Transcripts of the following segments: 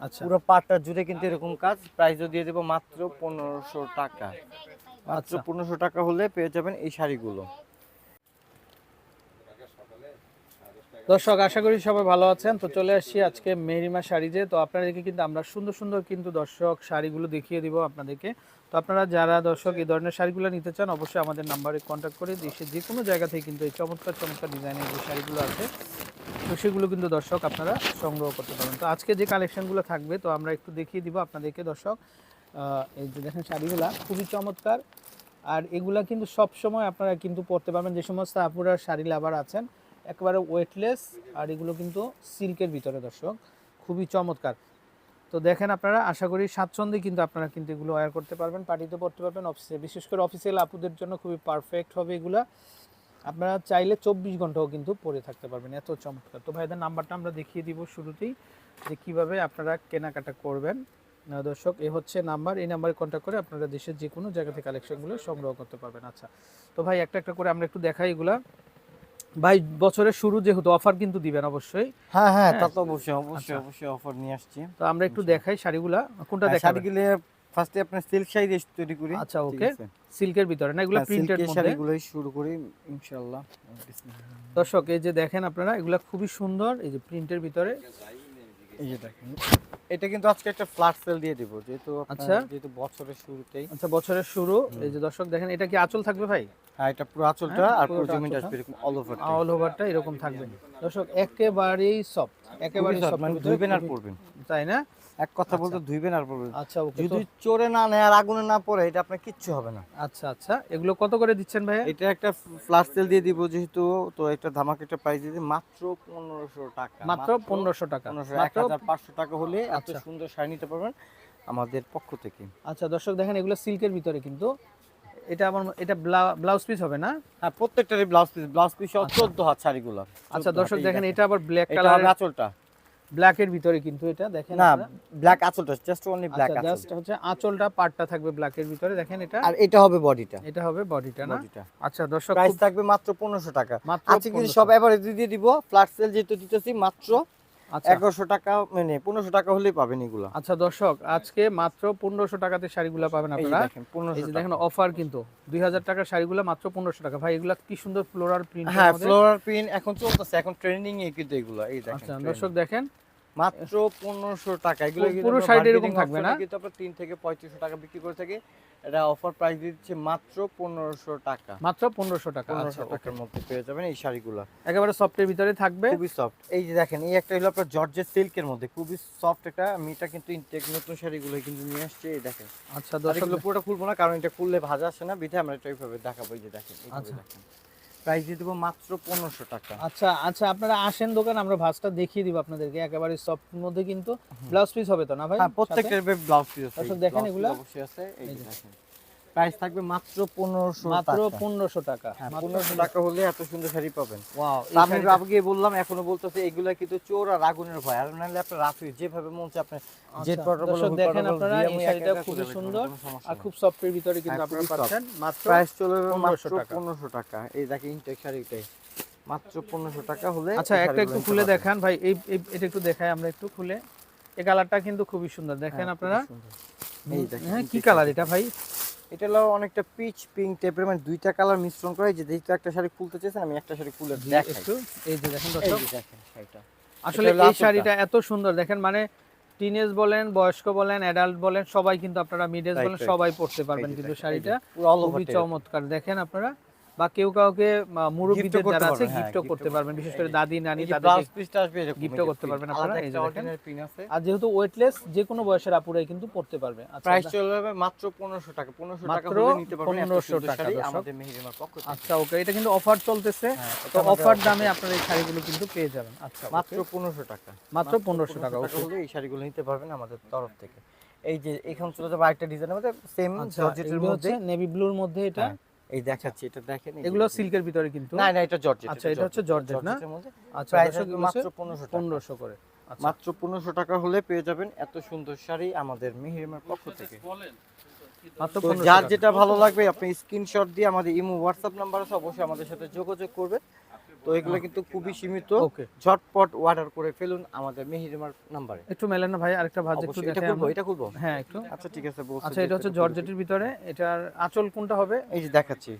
আচ্ছা। পুরো পাটটা জুড়ে কিন্তু এরকম কাজ। প্রাইসও দিয়ে দেবো মাত্র পনেরোশো টাকা। মাত্র আচ্ছা। পনেরোশো টাকা হলে পেয়ে যাবেন এই শাড়িগুলো। দর্শক আশা করি সবাই ভালো আছেন। তো চলে আসছি আজকে মেরিমা শাড়িতে তো আপনাদেরকে কিন্তু আমরা সুন্দর সুন্দর কিন্তু দর্শক শাড়িগুলো দেখিয়ে দিব আপনাদেরকে। তো আপনারা যারা দর্শক এই ধরনের শাড়িগুলো নিতে চান অবশ্যই আমাদের নাম্বারে কন্ট্যাক্ট করে দেশের যে কোনো জায়গা থেকে কিন্তু এই চমৎকার চমৎকার ডিজাইনের যে শাড়িগুলো আছে তো সেগুলো কিন্তু দর্শক আপনারা সংগ্রহ করতে পারেন তো আজকে যে কালেকশনগুলো থাকবে, তো আমরা একটু দেখিয়ে দিব আপনাদেরকে দর্শক। এই যে দেখেন শাড়িগুলা, খুবই চমৎকার। আর এগুলা কিন্তু সব সময় আপনারা কিন্তু পরতে পারবেন। যে সমস্ত আপুরা শাড়ি লাভার আছেন, একেবারে ওয়েটলেস আর এগুলো কিন্তু সিল্কের ভিতরে দর্শক, খুবই চমৎকার। তো দেখেন আপনারা, আশা করি স্বাচ্ছন্দ্যে কিন্তু আপনারা কিন্তু এগুলো ওয়্যার করতে পারবেন পার্টিতে পড়তে পারবেন। অফিসে বিশেষ করে অফিসিয়াল আপুদের জন্য খুবই পারফেক্ট হবে এগুলা। আপনারা চাইলে চব্বিশ ঘন্টাও কিন্তু পরে থাকতে পারবেন এত চমৎকার। তো ভাইদের নাম্বারটা আমরা দেখিয়ে দিব শুরুতেই যে কীভাবে আপনারা কেনাকাটা করবেন। দর্শক এ হচ্ছে নাম্বার এই নাম্বারে কন্ট্যাক্ট করে আপনারা দেশের যে কোনো জায়গা থেকে কালেকশনগুলো সংগ্রহ করতে পারবেন। আচ্ছা তো ভাই একটা একটা করে আমরা একটু দেখাই এগুলা। ভাই বছরের শুরু যেহেতু অফার কিন্তু দিবেন অবশ্যই। হ্যাঁ হ্যাঁ তা হ্যাঁ। তো অবশ্যই অবশ্যই আচ্ছা। অবশ্যই অফার নিয়ে আসছি। তো আমরা একটু দেখাই শাড়িগুলা। কোনটা হ্যাঁ, দেখাবেন? শাড়িগুলো ফার্স্টে আপনার সিল্ক শাড়ি দিয়ে তৈরি করি। আচ্ছা ওকে সিল্কের ভিতরে না এগুলো হ্যাঁ, প্রিন্টেড সিল্কের মধ্যে। শাড়িগুলোই শুরু করি ইনশাআল্লাহ। দর্শক এই যে দেখেন আপনারা এগুলা খুবই সুন্দর এই যে প্রিন্টের ভিতরে। এই যে দেখেন এটা কিন্তু আজকে একটা ফ্ল্যাট সেল দিয়ে দিব যেহেতু আচ্ছা। যেহেতু বছরের শুরুতেই। আচ্ছা বছরের শুরু। এই যে দর্শক দেখেন এটা কি আঁচল থাকবে ভাই? হ্যাঁ এটা পুরো আঁচলটা হ্যাঁ, আর পুরো জমিটা আসবে এরকম অল ওভার অল ওভারটা এরকম থাকবে। দর্শক একেবারেই সফট একেবারেই সফট মানে ধুইবেন আর পরবেন। তাই না? এক কথা আচ্ছা। বলতে ধুইবেন আর পরবেন আচ্ছা যদি চোরে না নেয় আর আগুনে না পড়ে এটা আপনার কিচ্ছু হবে না। আচ্ছা আচ্ছা। এগুলো কত করে দিচ্ছেন ভাইয়া? এটা একটা ফ্ল্যাট সেল দিয়ে দিব যেহেতু তো একটা ধামাকা একটা প্রাইস দিয়ে মাত্র পনেরোশো টাকা। মাত্র পনেরোশো টাকা। পনেরোশো এক হাজার পাঁচশো টাকা হলে এত আচ্ছা। সুন্দর শাড়ি নিতে পারবেন আমাদের পক্ষ থেকে। আচ্ছা দর্শক দেখেন এগুলো সিল্কের ভিতরে কিন্তু। এটা আমার এটা ব্লাউজ পিস হবে না? হ্যাঁ প্রত্যেকটারই ব্লাউজ পিস ব্লাউজ পিস সহ আচ্ছা। চোদ্দ হাত শাড়িগুলো। আচ্ছা দর্শক দেখেন এটা আবার ব্ল্যাক কালার আঁচলটা। ব্ল্যাকের ভিতরে কিন্তু এটা দেখেন না ব্ল্যাক আঁচলটা জাস্ট অনলি ব্ল্যাক আঁচল। জাস্ট হচ্ছে আঁচলটা পাটটা থাকবে ব্ল্যাকের ভিতরে দেখেন এটা। আর এটা হবে বডিটা। এটা হবে বডিটা না? বডিটা। আচ্ছা দর্শক প্রাইস থাকবে মাত্র পনেরোশো টাকা। মাত্র আজকে কিন্তু সব এবারে দিয়ে দিব। ফ্ল্যাট সেল যেহেতু দিতেছি মাত্র এগারোশো টাকা মানে পনেরোশো টাকা হলেই পাবেন এগুলো। আচ্ছা দর্শক আজকে মাত্র পনেরোশো টাকাতে শাড়িগুলো পাবেন আপনারা। দেখেন পনেরোশো দেখেন অফার কিন্তু। দুই হাজার টাকার শাড়িগুলো মাত্র পনেরোশো টাকা। ভাই এগুলা কি সুন্দর ফ্লোরাল প্রিন্ট হ্যাঁ প্রিন্ট এখন চলতেছে এখন ট্রেন্ডিং এ কিন্তু এগুলো। এই দেখেন আচ্ছা দর্শক দেখেন মাত্র পনেরোশো টাকা। এগুলো পুরো শাড়িটা এরকম থাকবে না? কিন্তু আমরা তিন থেকে পঁয়ত্রিশশো টাকা বিক্রি করে থাকি। এটা অফার প্রাইস দিচ্ছে মাত্র পনেরোশো টাকা। মাত্র পনেরোশো টাকা। আচ্ছা পনেরোশো টাকার মধ্যে পেয়ে যাবেন এই শাড়িগুলো। একেবারে সফটের ভিতরে থাকবে? খুবই সফট এই যে দেখেন এই একটা হলো আপনার জর্জের সিল্কের মধ্যে। খুবই সফট একটা আমি এটা কিন্তু ইনটেক নতুন শাড়িগুলো কিন্তু নিয়ে আসছে এই দেখেন। আচ্ছা এগুলো পুরোটা খুলবো না কারণ এটা খুললে ভাজা আসে না বিধে আমরা এটা এইভাবে দেখাবো এই যে দেখেন আচ্ছা। দেখেন। প্রাইস দিয়ে দেবো মাত্র পনেরোশো টাকা। আচ্ছা আচ্ছা আপনারা আসেন দোকান আমরা ভাঁজটা দেখিয়ে দিব আপনাদেরকে। একেবারে সফট মধ্যে কিন্তু ব্লাউজ পিস হবে তো না ভাই? প্রত্যেকটা ব্লাউজ পিস দেখেন এগুলো? অবশ্যই আছে। এই। দেখেন। প্রাইস থাকবে মাত্র পনেরোশো মাত্র টাকা। পনেরোশো টাকা। হ্যাঁ মাত্র পনেরোশো টাকা হলে এত সুন্দর শাড়ি পাবেন। ওয়াও আমি আগে বললাম এখনও বলতেছে এগুলা কিন্তু চোর আর আগুনের ভয়। আর নাহলে আপনার রাফি যেভাবে মন চায় আপনি জেট আচ্ছা, দেখেন আপনারা এই শাড়িটা খুবই সুন্দর আর খুব সফটের ভিতরে কিন্তু হ্যাঁ, আপনারা পাচ্ছেন। মাত্র প্রাইস চলে যাবে 1500 টাকা। এই দেখেন ইনটেক শাড়িটাই। মাত্র পনেরোশো টাকা হলে আচ্ছা একটা একটু খুলে। দেখান ভাই এই এই- এটা একটু দেখাই আমরা একটু খুলে। এই কালারটা কিন্তু খুবই সুন্দর দেখেন হ্যাঁ, আপনারা। এই দেখেন হ্যাঁ কি কালার এটা ভাই? এটা হলো অনেকটা পিচ পিঙ্ক টাইপের মানে দুইটা কালার মিশ্রণ করে যে যেহেতু একটা শাড়ি খুলতে চেয়েছেন আমি একটা শাড়ি খুলে দেখাই। একটু এই যে দেখেন এই দর্শক। দেখেন শাড়িটা। আসলে এই শাড়িটা এত সুন্দর দেখেন মানে টিনেজ বলেন বয়স্ক বলেন অ্যাডাল্ট বলেন সবাই কিন্তু আপনারা মিডেজ বলেন সবাই পড়তে পারবেন কিন্তু শাড়িটা। খুবই চমৎকার দেখেন আপনারা। বা কেউ কাউকে মুরব্বিদের যারা আছে পারবেন, হ্যাঁ, গিফটও করতে পারবেন। বিশেষ করে দাদি নানি তাদেরকে ব্লাউজ পিসটা আসবে এরকম gift ও এই যে করতে পারবেন আপনারা, এই আছে। আর যেহেতু ওয়েটলেস যে কোনো বয়সের আপুরাই কিন্তু পড়তে পারবে। আচ্ছা প্রাইস চলে যাবে মাত্র পনেরোশো টাকা। পনেরোশো টাকা মাত্র হলে নিতে পারবেন 1500 টাকা, আমাদের মেহেরিমার পক্ষ থেকে। আচ্ছা ওকে এটা কিন্তু অফার চলতেছে। হ্যাঁ, তো অফার দামে। আপনারা এই শাড়িগুলো কিন্তু পেয়ে যাবেন। আচ্ছা মাত্র okay। পনেরোশো টাকা। মাত্র পনেরোশো টাকা ওকে। এই শাড়িগুলো নিতে পারবেন আমাদের তরফ থেকে। এই যে এখন চলে যাবে আরেকটা ডিজাইনের মধ্যে সেম আচ্ছা জর্জেটের মধ্যে। নেভি ব্লুর মধ্যে এটা। হ্যাঁ, এই দেখাচ্ছি এটা দেখেন এগুলো সিল্কের ভিতরে কিন্তু? না না এটা জর্জেট আচ্ছা, এটা হচ্ছে জর্জেট না? আচ্ছা এগুলো মাত্র হচ্ছে পনেরোশো টাকা। পনেরোশো করে। আচ্ছা। মাত্র পনেরোশো টাকা হলে পেয়ে যাবেন এত সুন্দর শাড়ি আমাদের মেহেরিমার পক্ষ থেকে। 1500 যার যেটা ভালো লাগবে আপনি স্ক্রিনশট দিয়ে আমাদের ইমো হোয়াটসঅ্যাপ নাম্বার আছে অবশ্যই আমাদের সাথে যোগাযোগ করবেন। তো এগুলো কিন্তু খুবই সীমিত। ঝটপট অর্ডার করে ফেলুন আমাদের মেহিরিমার নাম্বারে একটু মেলেন না ভাই আরেকটা ভাজ একটু এটা খুলবো এটা খুলবো? হ্যাঁ একটু। আচ্ছা ঠিক আছে বলছি আচ্ছা এটা হচ্ছে জর্জেটের ভিতরে। এটার আঁচল কোনটা হবে? এই যে দেখাচ্ছি।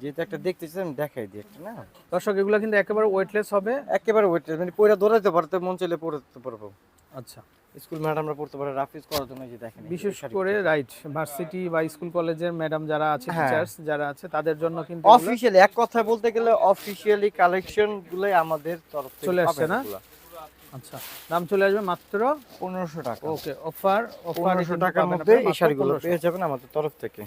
যেহেতু একটা দেখতেছেন দেখাই দিই একটা না? দর্শক এগুলো কিন্তু একেবারে ওয়েটলেস হবে। একেবারে ওয়েটলেস মানে পয়রা দৌড়াইতে পারতে মন চাইলে পড়তে পারব। আচ্ছা। স্কুল ম্যাডামরা পড়তে পারে রাফিজ করার জন্য যে দেখেন বিশেষ করে রাইট ভার্সিটি বা স্কুল কলেজের ম্যাডাম যারা আছে হ্যাঁ। টিচার্স যারা আছে তাদের জন্য কিন্তু এগুলো অফিসিয়ালি এক কথায় বলতে গেলে অফিসিয়ালি কালেকশন গুলোই আমাদের তরফ থেকে চলে আসছে না? আচ্ছা দাম চলে আসবে মাত্র পনেরোশো টাকা। ওকে অফার অফার পনেরোশো টাকার মধ্যে এই শাড়িগুলো পেয়ে যাবেন আমাদের তরফ থেকে।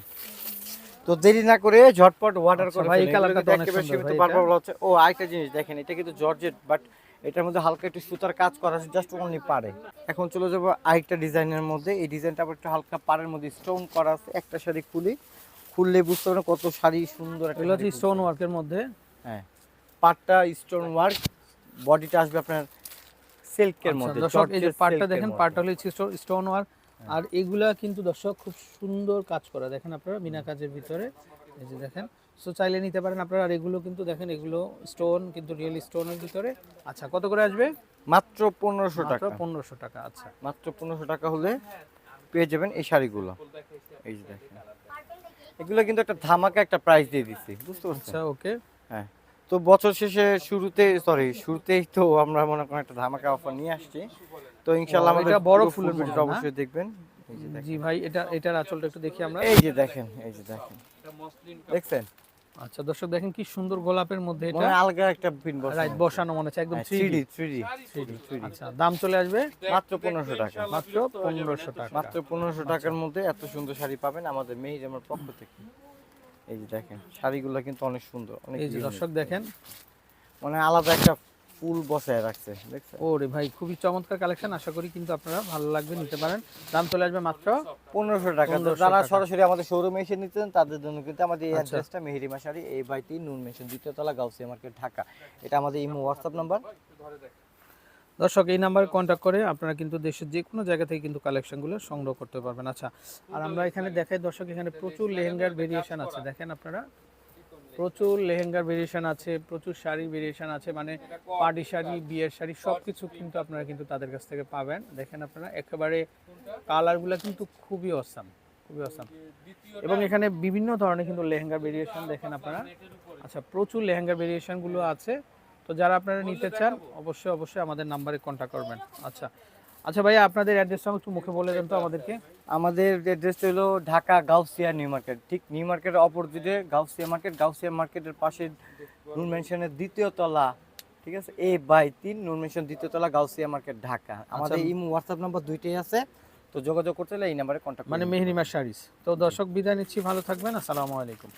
তো দেরি না করে ঝটপট অর্ডার আচ্ছা, করে ভাই, এই কালারটা তো অনেক সুন্দর, বারবার বলা হচ্ছে ও আরেকটা জিনিস দেখেন এটা কিন্তু জর্জেট বাট এটার মধ্যে হালকা একটু সুতার কাজ করা আছে জাস্ট অনলি পারে এখন চলে যাব আরেকটা ডিজাইনের মধ্যে। এই ডিজাইনটা আবার একটু হালকা পাড়ের মধ্যে স্টোন করা আছে একটা শাড়ি খুলি। খুললে বুঝতে পারেন কত শাড়ি সুন্দর একটা এগুলো হচ্ছে স্টোন ওয়ার্কের মধ্যে। হ্যাঁ। পাটটা স্টোন ওয়ার্ক বডিটা আসবে আপনার সিল্কের আচ্ছা, মধ্যে দর্শক এই যে এর দেখেন পাটটা হলো স্টোন ওয়ার্ক আর এগুলা কিন্তু দর্শক খুব সুন্দর কাজ করা। দেখেন আপনারা বিনা কাজের ভিতরে এই যে দেখেন। সো চাইলে নিতে পারেন আপনারা। আর এগুলো কিন্তু দেখেন এগুলো স্টোন কিন্তু রিয়েল স্টোনের ভিতরে। আচ্ছা কত করে আসবে? মাত্র পনেরোশো টাকা। পনেরোশো টাকা আচ্ছা। মাত্র পনেরোশো টাকা হলে পেয়ে যাবেন এই শাড়িগুলো। এই যে দেখেন। এগুলো কিন্তু একটা ধামাকা একটা প্রাইস দিয়ে দিচ্ছি বুঝতে পারছেন? আচ্ছা ওকে। হ্যাঁ। তো বছর শেষে শুরুতে সরি শুরুতেই তো আমরা মনে করেন একটা ধামাকা অফার নিয়ে আসছি। তো ইনশাল্লাহ ও, আমাদের এটা বড় ফুলের মধ্যে অবশ্যই দেখবেন। জি ভাই এটা এটার আঁচলটা একটু দেখি আমরা। এই যে দেখেন এই যে দেখেন। দেখছেন? আচ্ছা দর্শক দেখেন কি সুন্দর গোলাপের মধ্যে এটা। আলগা একটা পিন বসানো রাইট বসানো মনে হচ্ছে একদম থ্রি থ্রি থ্রি আচ্ছা দাম চলে আসবে? মাত্র পনেরোশো টাকা। মাত্র পনেরোশো টাকা। মাত্র পনেরোশো টাকার মধ্যে এত সুন্দর শাড়ি পাবেন আমাদের মেহির আমার পক্ষ থেকে। এই যে দেখেন শাড়িগুলো কিন্তু অনেক সুন্দর অনেক এই যে দর্শক দেখেন। মানে আলাদা একটা ফুল বসায় রাখছে দেখছেন? ওরে ভাই খুবই চমৎকার কালেকশন আশা করি কিন্তু আপনারা ভালো লাগবে নিতে পারেন। দাম চলে আসবে মাত্র পনেরোশো টাকা। তো যারা সরাসরি আমাদের শোরুমে এসে নিতেন তাদের জন্য কিন্তু আমাদের এই আচ্ছা। অ্যাড্রেসটা মেহেরিমা শাড়ি এই বাড়িতে নুন মেশিন দ্বিতীয় তলা গাউসিয়া মার্কেট ঢাকা। এটা আমাদের ইমো হোয়াটসঅ্যাপ নাম্বার দর্শক এই নাম্বারে কন্ট্যাক্ট করে আপনারা কিন্তু দেশের যে কোনো জায়গা থেকে কিন্তু কালেকশনগুলো সংগ্রহ করতে পারবেন। আচ্ছা আর আমরা এখানে দেখাই দর্শক এখানে প্রচুর লেহেঙ্গার ভেরিয়েশন আছে। দেখেন আপনারা প্রচুর লেহেঙ্গার ভেরিয়েশন আছে, প্রচুর শাড়ি ভেরিয়েশন আছে মানে পার্টি শাড়ি, বিয়ের শাড়ি সব কিছু কিন্তু আপনারা কিন্তু তাদের কাছ থেকে পাবেন। দেখেন আপনারা, একেবারে কালারগুলো কিন্তু খুবই অসাম খুবই অসাম এবং এখানে বিভিন্ন ধরনের কিন্তু লেহেঙ্গার ভেরিয়েশন দেখেন আপনারা। আচ্ছা প্রচুর লেহেঙ্গার ভেরিয়েশনগুলো আছে। তো যারা আপনারা নিতে চান, অবশ্যই অবশ্যই আমাদের নাম্বারে কন্ট্যাক্ট করবেন। আচ্ছা আচ্ছা ভাইয়া আপনাদের অ্যাড্রেসটা একটু মুখে বলে দেন তো আমাদেরকে। আমাদের অ্যাড্রেসটা হলো ঢাকা গাউসিয়া নিউ মার্কেট। ঠিক নিউ মার্কেটের অপোজিটে গাউসিয়া মার্কেট। গাউসিয়া মার্কেটের পাশে নুন মেনশনের দ্বিতীয় তলা। ঠিক আছে? এ বাই তিন নুন মেনশন দ্বিতীয় তলা গাউসিয়া মার্কেট ঢাকা। আমাদের ইমো হোয়াটসঅ্যাপ নাম্বার দুইটাই আছে। তো যোগাযোগ করতে হলে এই নাম্বারে কন্ট্যাক্ট মানে মেহরিমা শাড়িস তো দর্শক বিদায় নিচ্ছি ভালো থাকবেন আসসালামু আলাইকুম।